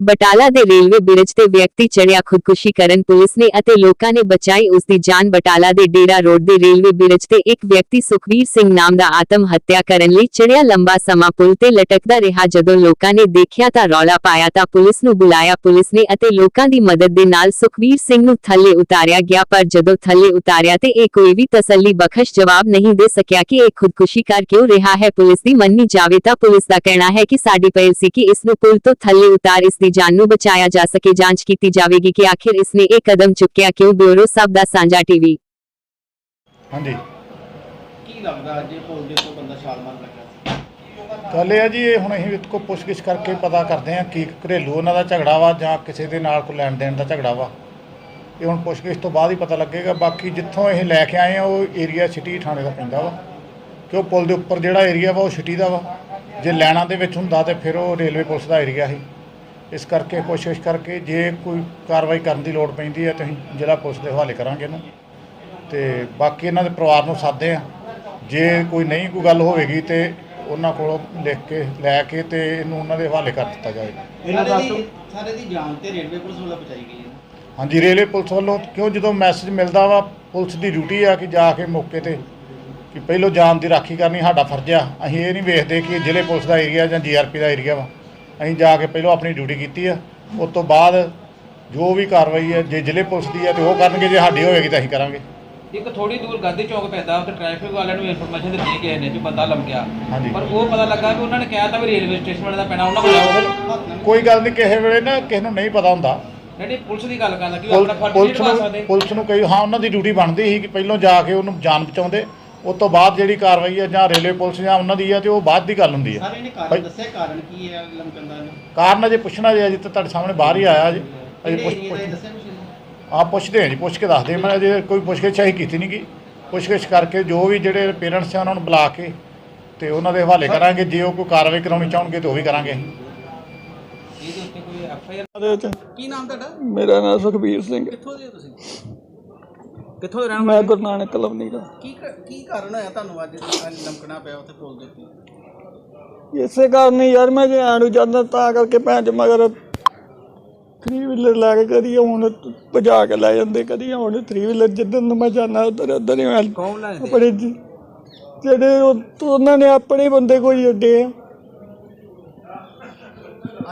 ਬਟਾਲਾ ਦੇ railway bridge ਤੇ ਵਿਅਕਤੀ ਚੜਿਆ ਖੁਦਕੁਸ਼ੀ ਕਰਨ ਪੁਲਿਸ ਨੇ ਅਤੇ ਲੋਕਾਂ ਨੇ ਬਚਾਈ ਉਸ ਦੀ ਜਾਨ ਬਟਾਲਾ ਦੇ ਡੇਰਾ ਰੋਡ ਦੇ ਰੇਲਵੇ ਬ੍ਰਿਜ ਤੇ ਇੱਕ ਵਿਅਕਤੀ ਸੁਖਵੀਰ ਸਿੰਘ ਨਾਮ ਦਾ ਆਤਮ ਹੱਤਿਆ ਕਰਨ ਲਈ ਚੜਿਆ ਲੰਬਾ ਸਮਾਂ ਪੁਲ ਤੇ ਲਟਕਦਾ ਰਿਹਾ। ਜਦੋਂ ਲੋਕਾਂ ਨੇ ਦੇਖਿਆ ਤਾਂ ਰੌਲਾ ਪਾਇਆ ਤਾਂ ਪੁਲਿਸ ਨੂੰ ਬੁਲਾਇਆ। ਪੁਲਿਸ ਨੇ ਅਤੇ ਲੋਕਾਂ ਦੀ ਮਦਦ ਦੇ ਨਾਲ ਸੁਖਵੀਰ ਸਿੰਘ ਨੂੰ ਥੱਲੇ ਉਤਾਰਿਆ ਗਿਆ, ਪਰ ਜਦੋਂ ਥੱਲੇ ਉਤਾਰਿਆ ਤੇ ਇਹ ਕੋਈ ਵੀ ਤਸੱਲੀ ਬਖਸ਼ ਜਵਾਬ ਨਹੀਂ ਦੇ ਸਕਿਆ ਕਿ ਇਹ ਖੁਦਕੁਸ਼ੀ ਕਰ ਕਿਉਂ ਰਿਹਾ ਹੈ। ਪੁਲਿਸ ਦੀ ਮੰਨੀ ਜਾਵੇ ਤਾਂ ਪੁਲਿਸ ਦਾ ਕਹਿਣਾ ਹੈ ਕਿ ਸਾਡੀ ਪਹਿਲ ਸੀ ਕਿ ਇਸ ਨੂੰ ਪੁਲ ਤੋਂ ਥੱਲੇ ਉਤਾਰ ਇਸ ਦੀ ਜਾਨ ਨੂੰ ਬਚਾਇਆ ਜਾ ਸਕੇ ਜਾਂਚ ਕੀਤੀ ਜਾਵੇਗੀ ਕਿ ਆਖਿਰ ਇਸ ਨੇ ਇਹ ਕਦਮ ਚੁੱਕਿਆ ਕਿਉਂ? ਬਿਊਰੋ ਸਭ ਦਾ ਸਾਂਝਾ ਟੀਵੀ। ਹਾਂਜੀ। ਕੀ ਲੱਗਦਾ ਅੱਜ ਇਹ ਪੁੱਲ ਦੇ ਤੋਂ ਬੰਦਾ ਛਾਲ ਮਾਰਨ ਲੱਗਾ ਸੀ? ਗੱਲ ਇਹ ਆ ਜੀ ਇਹ ਹੁਣ ਅਸੀਂ ਕੋਲ ਪੁੱਛਗਿੱਛ ਕਰਕੇ ਪਤਾ ਕਰਦੇ ਹਾਂ ਕੀ ਘਰੇਲੂ ਉਹਨਾਂ ਦਾ ਝਗੜਾ ਵਾ ਜਾਂ ਕਿਸੇ ਦੇ ਨਾਲ ਕੋਈ ਲੈਣ ਦੇਣ ਦਾ ਝਗੜਾ ਵਾ। ਇਹ ਹੁਣ ਪੁੱਛਗਿੱਛ ਤੋਂ ਬਾਅਦ ਹੀ ਪਤਾ ਲੱਗੇਗਾ ਬਾਕੀ ਜਿੱਥੋਂ ਇਹ ਲੈ ਕੇ ਆਏ ਆ ਉਹ ਏਰੀਆ ਸਿਟੀ ਥਾਣੇ ਦਾ ਪੈਂਦਾ ਵਾ। ਕਿ ਉਹ ਪੁਲ ਦੇ ਉੱਪਰ ਜਿਹੜਾ ਏਰੀਆ ਵਾ ਉਹ ਸਿਟੀ ਦਾ ਵਾ। ਜੇ ਲੈਣਾ ਦੇ ਵਿੱਚ ਹੁੰਦਾ ਤੇ ਫਿਰ ਉਹ ਰੇਲਵੇ ਪੁਲਿਸ ਦਾ ਏਰੀਆ ਸੀ। ਇਸ ਕਰਕੇ ਕੋਸ਼ਿਸ਼ ਕਰਕੇ ਜੇ ਕੋਈ ਕਾਰਵਾਈ ਕਰਨ ਦੀ ਲੋੜ ਪੈਂਦੀ ਹੈ ਤੇ ਅਸੀਂ ਜ਼ਿਲ੍ਹਾ ਪੁਲਿਸ ਦੇ ਹਵਾਲੇ ਕਰਾਂਗੇ ਇਹਨੂੰ। ਤੇ ਬਾਕੀ ਇਹਨਾਂ ਦੇ ਪਰਿਵਾਰ ਨੂੰ ਸਾਦੇ ਆ ਜੇ ਕੋਈ ਨਹੀਂ ਕੋਈ ਗੱਲ ਹੋਵੇਗੀ ਤੇ ਉਹਨਾਂ ਕੋਲੋਂ ਲਿਖ ਕੇ ਲੈ ਕੇ ਤੇ ਇਹਨੂੰ ਉਹਨਾਂ ਦੇ ਹਵਾਲੇ ਕਰ ਦਿੱਤਾ ਜਾਏਗਾ ਸਾਰੇ ਦੀ ਸਾਰੇ ਦੀ ਜਾਨ ਤੇ ਰੇਲਵੇ ਪੁਲਿਸ ਵੱਲੋਂ ਬਚਾਈ ਗਈ ਹੈ। ਹਾਂਜੀ ਰੇਲਵੇ ਪੁਲਿਸ ਵੱਲੋਂ ਕਿਉਂ ਜਦੋਂ ਮੈਸੇਜ ਮਿਲਦਾ ਵਾ ਪੁਲਿਸ ਦੀ ਡਿਊਟੀ ਆ ਕਿ ਜਾ ਕੇ ਮੌਕੇ ਤੇ ਕਿ ਪਹਿਲੋਂ ਜਾਨ ਦੀ ਰਾਖੀ ਕਰਨੀ ਸਾਡਾ ਫਰਜ਼ ਆ। ਅਸੀਂ ਇਹ ਨਹੀਂ ਵੇਖਦੇ ਕਿ ਜ਼ਿਲ੍ਹੇ ਪੁਲਿਸ ਦਾ ਏਰੀਆ ਜਾਂ ਜੀਆਰਪੀ ਦਾ ਏਰੀਆ ਵਾ। ਅਸੀਂ ਜਾ ਕੇ ਪਹਿਲੋਂ ਆਪਣੀ ਡਿਊਟੀ ਕੀਤੀ ਆ। ਉਸ ਤੋਂ ਬਾਅਦ ਜੋ ਵੀ ਕਾਰਵਾਈ ਹੈ ਜੇ ਜ਼ਿਲ੍ਹੇ ਪੁਲਿਸ ਦੀ ਹੈ ਤੇ ਉਹ ਕਰਨਗੇ ਜੇ ਸਾਡੀ ਹੋਵੇਗੀ ਤਾਂ ਅਸੀਂ ਕਰਾਂਗੇ। ਇੱਕ ਥੋੜੀ ਦੂਰ ਗਾਂਧੀ ਚੌਕ ਪੈਂਦਾ ਉੱਥੇ ਟ੍ਰੈਫਿਕ ਵਾਲਿਆਂ ਨੂੰ ਇਨਫੋਰਮੇਸ਼ਨ ਦਿੱਤੀ ਕਿਸੇ ਨੇ ਵੀ ਬੰਦਾ ਲਮਕਿਆ ਹਾਂਜੀ। ਪਰ ਉਹ ਪਤਾ ਲੱਗਾ ਕਿ ਉਹਨਾਂ ਨੇ ਕਿਹਾ ਤਾਂ ਵੀ ਰੇਲਵੇ ਸਟੇਸ਼ਨ ਵਾਲੇ ਦਾ ਪੈਣਾ ਉਹਨਾਂ ਕੋਲ ਕੋਈ ਗੱਲ ਨਹੀਂ ਕਿਸੇ ਵੇਲੇ ਨਾ ਕਿਸੇ ਨੂੰ ਨਹੀਂ ਪਤਾ ਹੁੰਦਾ। ਜਿਹੜੀ ਪੁਲਿਸ ਦੀ ਗੱਲ ਕਰਦਾ ਕਿ ਉਹ ਆਪਣਾ ਫਰਜ਼ ਨਹੀਂ ਪੁਲਿਸ ਨਿਭਾ ਨੂੰ ਸਕਦੇ। ਪੁਲਿਸ ਨੂੰ ਕਈ ਹਾਂ ਉਹਨਾਂ ਦੀ ਡਿਊਟੀ ਬਣਦੀ ਸੀ ਕਿ ਪਹਿਲੋਂ ਜਾ ਕੇ ਉਹਨੂੰ ਜਾਨ ਬਚਾਉਂਦੇ। ਉਸ ਤੋਂ ਬਾਅਦ ਜਿਹੜੀ ਕਾਰਵਾਈ ਹੈ ਜਾਂ ਰੇਲਵੇ ਪੁਲਿਸ ਜਾਂ ਉਹਨਾਂ ਦੀ ਹੈ ਤੇ ਉਹ ਬਾਅਦ ਦੀ ਗੱਲ ਹੁੰਦੀ ਹੈ। ਸਾਰੇ ਨੇ ਭਾਈ- ਕਾਰਨ ਦੱਸਿਆ ਕਾਰਨ ਕੀ ਹੈ ਲੰਕਨ ਦਾ ਕਾਰਨ ਅਜੇ ਪੁੱਛਣਾ ਜੇ ਅਜੇ ਤਾਂ ਤੁਹਾਡੇ ਸਾਹਮਣੇ ਬਾਹਰ ਹੀ ਆਇਆ ਜੀ ਅਜੇ ਕਿਹੜੇ ਪੁੱਛ ਏਰੀਆ ਦਾ ਇਹ ਪੁੱਛ ਦੱਸਿਆ ਕੁਛ ਇਹਨੇ? ਆ ਪੁੱਛਦੇ ਹਾਂ ਜੀ ਪੁੱਛ ਕੇ ਦੱਸਦੇ ਹਾਂ। ਮੈਂ ਅਜੇ ਕੋਈ ਪੁੱਛਗਿੱਛ ਅਸੀਂ ਕੀਤੀ ਨਹੀਂ ਗੀ। ਪੁੱਛਗਿੱਛ ਕਰਕੇ ਜੋ ਵੀ ਜਿਹੜੇ ਪੇਰੈਂਟਸ ਆ ਉਹਨਾਂ ਨੂੰ ਬੁਲਾ ਕੇ ਤੇ ਉਹਨਾਂ ਦੇ ਹਵਾਲੇ ਕਰਾਂਗੇ। ਜੇ ਉਹ ਕੋਈ ਕਾਰਵਾਈ ਕਰਾਉਣੀ ਚਾਹਣਗੇ ਤੇ ਉਹ ਵੀ ਕਰਾਂਗੇ। ਅਸੀਂ ਇਹਦੇ ਉੱਤੇ ਕੋਈ ਐਫ ਆਈ ਆਰ ਉਹਦੇ ਵਿੱਚ ਕੀ ਨਾਮ ਤੁਹਾਡਾ? ਮੇਰਾ ਨਾਮ ਸੁਖਬੀਰ ਸਿੰਘ। ਕਿੱਥੋਂ ਦੇ ਹੋ ਤੁਸੀਂ? ਕਿੱਥੋਂ ਦੇ ਰਹਿਣ ਮੈਂ ਗੁਰੂ ਨਾਨਕ ਕਲੋਨੀ ਦਾ ਕੀ ਕ- ਕੀ ਕਾਰਨ ਹੋਇਆ ਤੁਹਾਨੂੰ ਅੱਜ ਲੰਕਣਾ ਪਿਆ ਉੱਥੇ ਪੁੱਲ ਦੇ ਉੱਤੇ? ਇਸੇ ਕਾਰਨ ਹੀ ਯਾਰ ਮੈਂ ਜੇ ਆਣੂ ਜਾਂਦਾ ਤਾਂ ਕਰਕੇ ਭੈਣ ਚ ਮਗਰ 3 ਵੀਲਰ ਲੈ ਕੇ ਕਦੀ ਹੁਣ ਭਜਾ ਕੇ ਲੈ ਜਾਂਦੇ ਕਦੀ ਹੁਣ 3 ਵੀਲਰ ਜਿੱਦਨ ਨੂੰ ਮੈਂ ਜਾਂਦਾ ਉਧਰ ਉਧਰ ਹੀ ਮੈਂ ਕੌਣ? ਆਪਣੇ ਜੀ- ਜਿਹੜੇ ਉਹ- ਉਹਨਾਂ ਨੇ ਆਪਣੇ ਬੰਦੇ ਕੋਈ ਅੱਡੇ ਆ।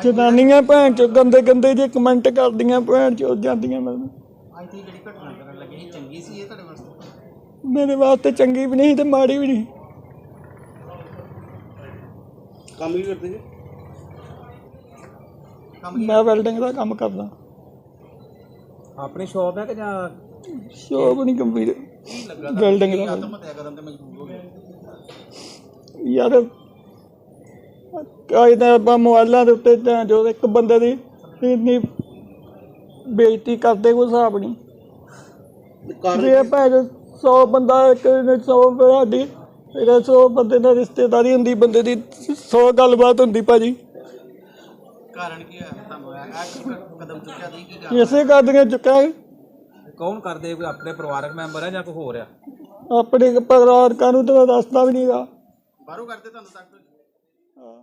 ਜਨਾਨੀਆਂ ਭੈਣ ਚ ਗੰਦੇ ਗੰਦੇ ਜੇ ਕਮੈਂਟ ਕਰਦੀਆਂ ਭੈਣ ਚ ਜਾਂਦੀਆਂ ਮੈਨੂੰ। ਅੱਜ ਦੀ ਜਿਹੜੀ ਘਟਨਾ ਕਰਨ ਲੱਗੇ ਸੀ ਚੰਗੀ ਸੀ ਇਹ ਤੁਹਾਡੇ ਵਾਸਤੇ? ਮੇਰੇ ਵਾਸਤੇ ਚੰਗੀ ਵੀ ਨਹੀਂ ਤੇ ਮਾੜੀ ਵੀ ਨਹੀਂ। ਕੰਮ ਵੀ ਕਰਦੇ ਜੀ? ਕੰਮ ਮੈਂ ਵੈਲਡਿੰਗ ਦਾ ਕੰਮ ਕਰਦਾ। ਆਪਣੀ ਸ਼ਾਪ ਹੈ ਕਿ ਜਾਂ ਸ਼ੋਪ ਨਹੀਂ ਗੰਭੀਰ। ਕੀ ਲੱਗਾ ਵੈਲਡਿੰਗ ਦਾ। ਆਤਮ ਹੱਤਿਆ ਕਰਨ ਤੇ ਮਜਬੂਰ ਹੋ ਗਏ। ਯਾਰ ਕਾਇਦਾ ਆਪਾਂ ਮੋਬਾਈਲਾਂ ਦੇ ਉੱਤੇ ਤਾਂ ਜੋ ਇੱਕ ਬੰਦੇ ਦੀ ਇੰਨੀ ਬੇਇੱਜ਼ਤੀ ਕਰਦੇ ਕੋਈ ਹਿਸਾਬ ਨਹੀਂ। ਜੇ ਭਾਵੇਂ 100 ਬੰਦਾ ਇੱਕ 100 ਸਾਡੀ ਇਹਦਾ 100 ਬੰਦੇ ਨਾਲ ਰਿਸ਼ਤੇਦਾਰੀ ਹੁੰਦੀ ਬੰਦੇ ਦੀ 100 ਗੱਲਬਾਤ ਹੁੰਦੀ ਭਾਜੀ। ਕਾਰਨ ਕੀ ਹੋਇਆ ਤੁਹਾਨੂੰ? ਇਹ ਇਹ ਕਦਮ ਚੁੱਕਿਆ ਤੁਸੀਂ? ਕੀ ਕਾਰਨ? ਇਸੇ ਕਾਦੀਆਂ ਚੁੱਕਾ ਹੈ। ਕੌਣ ਕਰਦੇ? ਕੋਈ ਆਪਣੇ ਪਰਿਵਾਰਕ ਮੈਂਬਰ ਹੈ ਜਾਂ ਕੋਈ ਹੋਰ ਆ? ਆਪਣੇ ਪਰਿਵਾਰ ਨੂੰ ਤਾਂ ਦੱਸਦਾ ਵੀ ਨਹੀਂਗਾ ਬਾਹਰੋਂ ਕਰਦੇ ਤੁਹਾਨੂੰ ਤੱਕ? ਹਾਂ।